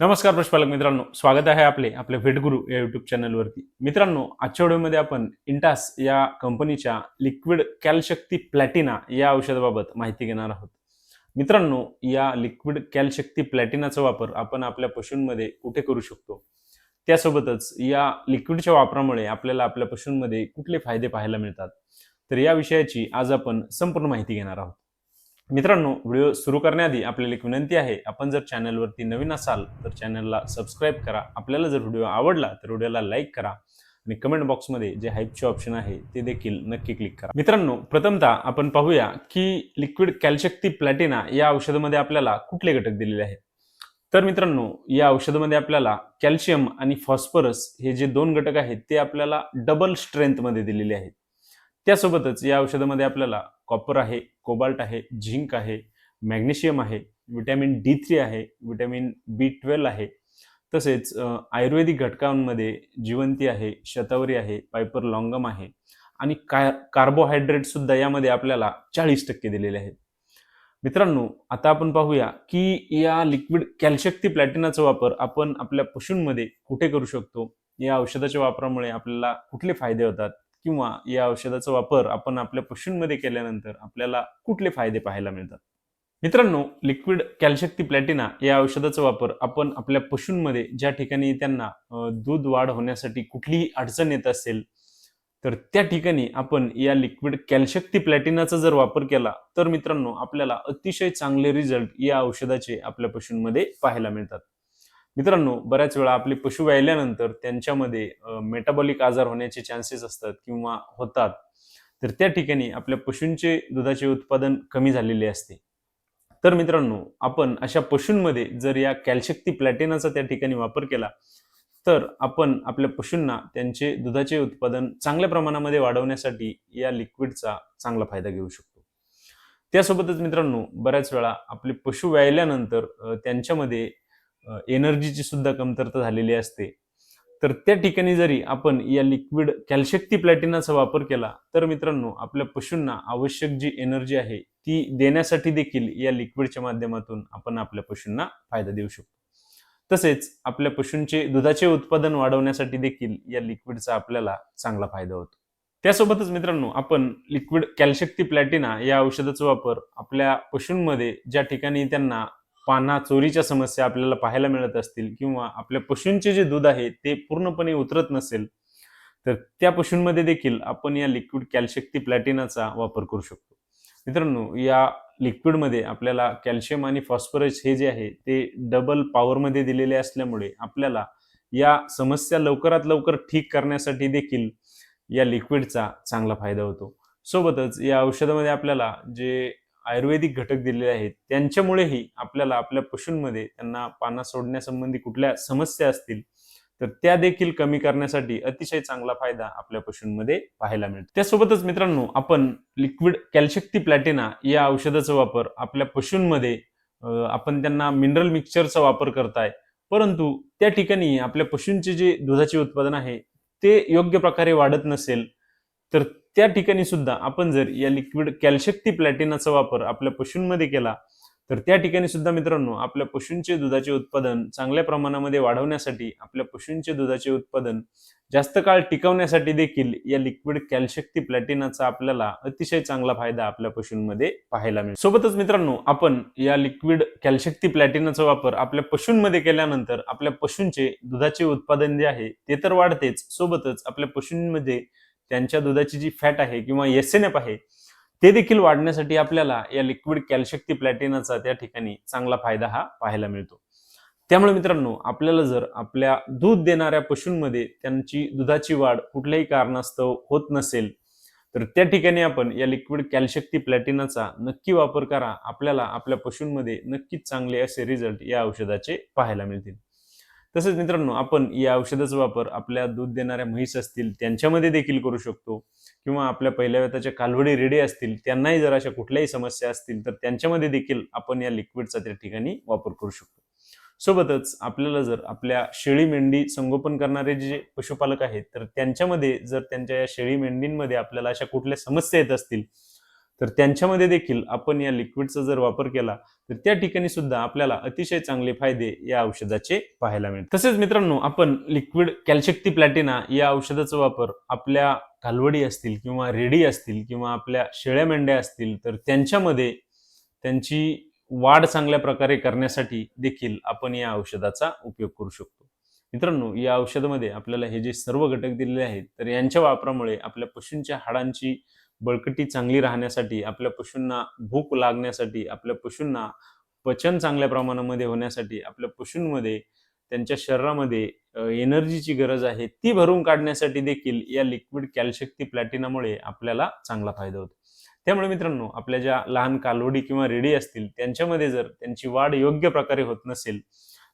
नमस्कार प्रश्पालक मित्रांनो स्वागत आहे आपले आपल्या भेटगुरु या युट्यूब चॅनलवरती मित्रांनो आजच्या व्हिडिओमध्ये आपण इंटास या कंपनीच्या लिक्विड कॅलशक्ती प्लॅटिना या औषधाबाबत माहिती घेणार आहोत. मित्रांनो या लिक्विड कॅलशक्ती प्लॅटिनाचा वापर आपण आपल्या पशूंमध्ये कुठे करू शकतो? त्यासोबतच या लिक्विडच्या वापरामुळे आपल्याला आपल्या पशूंमध्ये कुठले फायदे पाहायला मिळतात? तर या विषयाची आज आपण संपूर्ण माहिती घेणार आहोत. मित्रांनो व्हिडिओ सुरू करण्याआधी आपल्याला एक विनंती आहे आपण जर चॅनलवरती नवीन असाल तर चॅनलला सबस्क्राईब करा. आपल्याला जर व्हिडिओ आवडला तर व्हिडिओला लाईक करा आणि कमेंट बॉक्समध्ये जे हाईपचे ऑप्शन आहे ते देखील नक्की क्लिक करा. मित्रांनो प्रथमतः आपण पाहूया की लिक्विड कॅल्शक्ती प्लॅटिना या औषधामध्ये आपल्याला कुठले घटक दिलेले आहेत? तर मित्रांनो या औषधामध्ये आपल्याला कॅल्शियम आणि फॉस्फरस हे जे दोन घटक आहेत ते आपल्याला डबल स्ट्रेंथमध्ये दिलेले आहेत. त्यासोबतच या औषधामध्ये आपल्याला कॉपर आहे कोबाल्ट आहे झिंक आहे मॅग्नेशियम आहे विटॅमिन डी थ्री आहे विटॅमिन बी ट्वेल्व आहे. तसेच आयुर्वेदिक घटकांमध्ये जिवंती आहे शतावरी आहे पायपर लॉंगम आहे आणि का कार्बोहायड्रेटसुद्धा यामध्ये आपल्याला चाळीस टक्के दिलेले आहेत. मित्रांनो आता आपण पाहूया की या लिक्विड कॅल्शक्ती प्लॅटिनाचा वापर आपण आपल्या पशूंमध्ये कुठे करू शकतो? या औषधाच्या वापरामुळे आपल्याला कुठले फायदे होतात? किंवा या औषधाचा वापर आपण आपल्या पशूंमध्ये केल्यानंतर आपल्याला कुठले फायदे पाहायला मिळतात? मित्रांनो लिक्विड कॅल्शक्ती प्लॅटिना या औषधाचा वापर आपण आपल्या पशूंमध्ये ज्या ठिकाणी त्यांना दूध वाढ होण्यासाठी कुठलीही अडचण येत असेल तर त्या ठिकाणी आपण या लिक्विड कॅल्शक्ती प्लॅटिनाचा जर वापर केला तर मित्रांनो आपल्याला अतिशय चांगले रिझल्ट या औषधाचे आपल्या पशूंमध्ये पाहायला मिळतात. मित्रांनो बऱ्याच वेळा आपले पशु व्यायल्यानंतर त्यांच्यामध्ये मेटाबॉलिक आजार होण्याचे चान्सेस असतात किंवा होतात. तर त्या ठिकाणी आपल्या पशूंचे दुधाचे उत्पादन कमी झालेले असते. तर मित्रांनो आपण अशा पशूंमध्ये जर या कॅल्शक्ती प्लॅटिनाचा त्या ठिकाणी वापर केला तर आपण आपल्या पशूंना त्यांचे दुधाचे उत्पादन चांगल्या प्रमाणामध्ये वाढवण्यासाठी या लिक्विडचा चांगला फायदा घेऊ शकतो. त्यासोबतच मित्रांनो बऱ्याच वेळा आपले पशु व्यायल्यानंतर त्यांच्यामध्ये एनर्जीची सुद्धा कमतरता झालेली असते. तर त्या ठिकाणी जरी आपण या लिक्विड कॅल्शक्ती प्लॅटिनाचा वापर केला तर मित्रांनो आपल्या पशूंना आवश्यक जी एनर्जी आहे ती देण्यासाठी देखील या लिक्विडच्या माध्यमातून आपण आपल्या पशूंना फायदा देऊ शकतो. तसेच आपल्या पशूंचे दुधाचे उत्पादन वाढवण्यासाठी देखील या लिक्विडचा आपल्याला चांगला फायदा होतो. त्यासोबतच मित्रांनो आपण लिक्विड कॅल्शक्ती प्लॅटिना या औषधाचा वापर आपल्या पशूंमध्ये ज्या ठिकाणी त्यांना पाना चोरीच्या समस्या आपल्याला पाहायला मिळत असतील किंवा आपल्या पशूंचे जे दूध आहे ते पूर्णपणे उतरत नसेल तर त्या पशूंमध्ये देखील आपण या लिक्विड कॅल्शक्ती प्लॅटिनाचा वापर करू शकतो. मित्रांनो या लिक्विडमध्ये आपल्याला कॅल्शियम आणि फॉस्फरस हे जे आहे ते डबल पॉवरमध्ये दिलेले असल्यामुळे आपल्याला या समस्या लवकरात लवकर ठीक करण्यासाठी देखील या लिक्विडचा चांगला फायदा होतो. सोबतच या औषधामध्ये आपल्याला जे आयुर्वेदिक घटक दिलेले आहेत. त्यांच्यामुळेही आपल्याला आपल्या पशूंमध्ये त्यांना पाना सोडण्यासंबंधी कुठल्या समस्या असतील तर त्या देखील कमी करण्यासाठी अतिशय चांगला फायदा आपल्या पशूंमध्ये पाहायला मिळतो. त्यासोबतच मित्रांनो आपण लिक्विड कॅल्शक्ती प्लॅटिना या औषधाचा वापर आपल्या पशूंमध्ये आपण त्यांना मिनरल मिक्सचरचा वापर करताय. परंतु त्या ठिकाणी आपल्या पशूंचे जे दुधाचे उत्पादन आहे ते योग्य प्रकारे वाढत नसेल तर त्या ठिकाणी सुद्धा आपण जर या लिक्विड कॅल्शक्ती प्लॅटिनाचा वापर आपल्या पशूंमध्ये केला तर त्या ठिकाणी सुद्धा मित्रांनो आपल्या पशूंचे दुधाचे उत्पादन चांगल्या प्रमाणामध्ये वाढवण्यासाठी आपल्या पशूंचे दुधाचे उत्पादन जास्त काळ टिकवण्यासाठी देखील या लिक्विड कॅल्शक्ती प्लॅटिनाचा आपल्याला अतिशय चांगला फायदा आपल्या पशूंमध्ये पाहायला मिळतो. सोबतच मित्रांनो आपण या लिक्विड कॅल्शक्ती प्लॅटिनाचा वापर आपल्या पशूंमध्ये केल्यानंतर आपल्या पशूंचे दुधाचे उत्पादन जे आहे ते तर वाढतेच. सोबतच आपल्या पशूंमध्ये त्यांच्या दुधाची जी फॅट आहे किंवा एस एन एफ आहे ते देखील वाढण्यासाठी आपल्याला या लिक्विड कॅल्शक्ती प्लॅटिनाचा त्या ठिकाणी चांगला फायदा हा पाहायला मिळतो. त्यामुळे मित्रांनो आपल्याला जर आपल्या दूध देणाऱ्या पशूंमध्ये त्यांची दुधाची वाढ कुठल्याही कारणास्तव होत नसेल तर त्या ठिकाणी आपण या लिक्विड कॅल्शक्ती प्लॅटिनाचा नक्की वापर करा. आपल्याला आपल्या पशूंमध्ये नक्कीच चांगले असे रिझल्ट या औषधाचे पाहायला मिळतील. तसंच मित्रांनो आपण या औषधाचा वापर आपल्या दूध देणाऱ्या म्हैस असतील त्यांच्यामध्ये देखील करू शकतो. किंवा आपल्या पहिल्या वेताच्या कालवडी रेडी असतील त्यांनाही जर अशा कुठल्याही समस्या असतील तर त्यांच्यामध्ये देखील आपण या लिक्विडचा त्या ठिकाणी वापर करू शकतो. सोबतच आपल्याला जर आपल्या शेळी मेंढी संगोपन करणारे जे पशुपालक आहेत तर त्यांच्यामध्ये जर त्यांच्या या शेळी मेंढींमध्ये आपल्याला अशा कुठल्या समस्या येत असतील तर त्यांच्यामध्ये देखील आपण या लिक्विडचा जर वापर केला तर त्या ठिकाणी सुद्धा आपल्याला अतिशय चांगले फायदे या औषधाचे पाहायला मिळतात. तसेच मित्रांनो आपण लिक्विड कॅल्शक्ती प्लॅटिना या औषधाचा वापर आपल्या कालवडी असतील किंवा रेडी असतील किंवा आपल्या शेळ्या मेंढ्या असतील तर त्यांच्यामध्ये त्यांची वाढ चांगल्या प्रकारे करण्यासाठी देखील आपण या औषधाचा उपयोग करू शकतो. मित्रांनो या औषधामध्ये आपल्याला हे जे सर्व घटक दिलेले आहेत तर यांच्या वापरामुळे आपल्या पशूंच्या हाडांची बळकटी चांगली राहण्यासाठी आपल्या पशूंना भूक लागण्यासाठी आपल्या पशूंना पचन चांगल्या प्रमाणामध्ये होण्यासाठी आपल्या पशूंमध्ये त्यांच्या शरीरामध्ये एनर्जीची गरज आहे ती भरून काढण्यासाठी देखील या लिक्विड कॅल्शक्ती प्लॅटिनामुळे आपल्याला चांगला फायदा होतो. त्यामुळे मित्रांनो आपल्या ज्या लहान कालवडी किंवा रेडी असतील त्यांच्यामध्ये जर त्यांची वाढ योग्य प्रकारे होत नसेल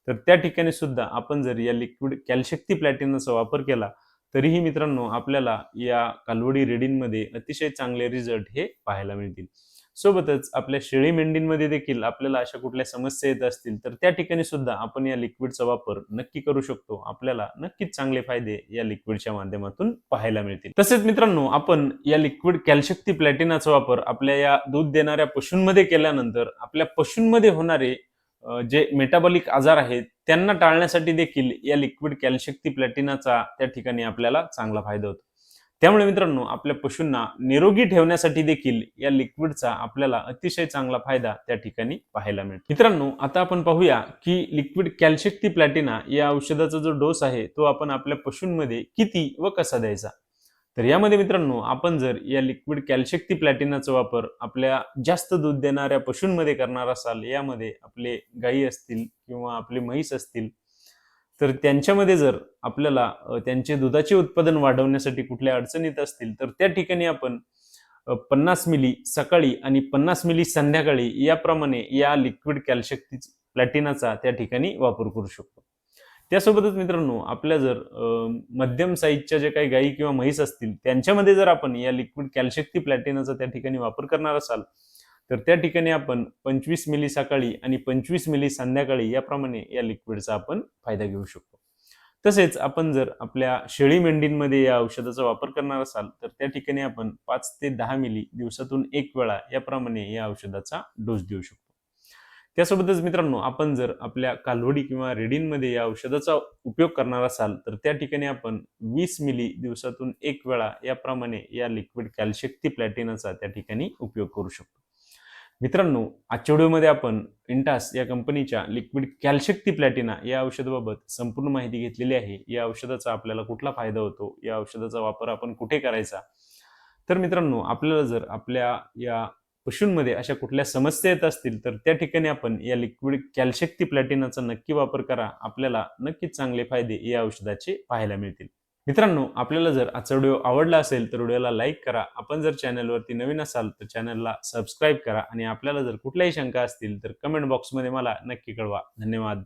तर त्या ठिकाणी सुद्धा आपण जर या लिक्विड कॅल्शक्ती प्लॅटिनाचा वापर केला तरीही मित्रांनो आपल्याला या कालवडी रेडींमध्ये अतिशय चांगले रिझल्ट हे पाहायला मिळतील. सोबतच आपल्या शेळी मेंढींमध्ये देखील आपल्याला अशा कुठल्या समस्या येत असतील तर त्या ठिकाणी सुद्धा आपण या लिक्विडचा वापर नक्की करू शकतो. आपल्याला नक्कीच चांगले फायदे या लिक्विडच्या माध्यमातून पाहायला मिळतील. तसेच मित्रांनो आपण या लिक्विड कॅल्शक्ती प्लॅटिनाचा वापर आपल्या या दूध देणाऱ्या पशूंमध्ये केल्यानंतर आपल्या पशूंमध्ये होणारे जे मेटाबॉलिक आजार आहेत त्यांना टाळण्यासाठी देखील या लिक्विड कॅल्शक्ती प्लॅटिनाचा त्या ठिकाणी आपल्याला चांगला फायदा होतो. त्यामुळे मित्रांनो आपल्या पशूंना निरोगी ठेवण्यासाठी देखील या लिक्विडचा आपल्याला अतिशय चांगला फायदा त्या ठिकाणी पाहायला मिळतो. मित्रांनो आता आपण पाहूया की लिक्विड कॅल्शक्ती प्लॅटिना या औषधाचा जो डोस आहे तो आपण आपल्या पशूंमध्ये किती व कसा द्यायचा? तर यामध्ये मित्रांनो आपण जर या लिक्विड कॅल्शक्ती प्लॅटिनाचा वापर आपल्या जास्त दूध देणाऱ्या पशूंमध्ये करणार असाल यामध्ये आपले गायी असतील किंवा आपले म्हैस असतील तर त्यांच्यामध्ये जर आपल्याला त्यांचे दुधाचे उत्पादन वाढवण्यासाठी कुठल्या अडचणीत असतील तर त्या ठिकाणी आपण पन्नास मिली सकाळी आणि पन्नास मिली संध्याकाळी याप्रमाणे या लिक्विड कॅल्शक्ती प्लॅटिनाचा त्या ठिकाणी वापर करू शकतो. त्यासोबतच मित्रांनो आपल्या जर मध्यम साईजच्या जे काही गायी किंवा म्हैस असतील त्यांच्यामध्ये जर आपण या लिक्विड कॅल्शक्ती प्लॅटिनाचा त्या ठिकाणी वापर करणार असाल तर त्या ठिकाणी आपण पंचवीस मिली सकाळी आणि पंचवीस मिली संध्याकाळी याप्रमाणे या लिक्विडचा आपण फायदा घेऊ शकतो. तसेच आपण जर आपल्या शेळी मेंढींमध्ये या औषधाचा वापर करणार असाल तर त्या ठिकाणी आपण पाच ते दहा मिली दिवसातून एक वेळा याप्रमाणे या औषधाचा डोस देऊ शकतो. त्यासोबतच मित्रांनो आपण जर आपल्या कालवडी किंवा रेडींमध्ये या औषधाचा उपयोग करणार असाल तर त्या ठिकाणी आपण वीस मिली दिवसातून एक वेळा याप्रमाणे या लिक्विड कॅल्शक्ती प्लॅटिनाचा त्या ठिकाणी उपयोग करू शकतो. मित्रांनो आजच्या व्हिडिओमध्ये आपण इंटास या कंपनीच्या लिक्विड कॅल्शक्ती प्लॅटिना या औषधाबाबत संपूर्ण माहिती घेतलेली आहे. या औषधाचा आपल्याला कुठला फायदा होतो? या औषधाचा वापर आपण कुठे करायचा? तर मित्रांनो आपल्याला जर आपल्या या पशूंमध्ये अशा कुठल्या समस्या येत असतील तर त्या ठिकाणी आपण या लिक्विड कॅल्शक्ती प्लॅटिनाचा नक्की वापर करा. आपल्याला नक्कीच चांगले फायदे या औषधाचे पाहायला मिळतील. मित्रांनो आपल्याला जर आजचा व्हिडिओ आवडला असेल तर व्हिडिओला लाईक करा. आपण जर चॅनलवरती नवीन असाल तर चॅनलला सबस्क्राईब करा. आणि आपल्याला जर कुठल्याही शंका असतील तर कमेंट बॉक्समध्ये मला नक्की कळवा. धन्यवाद.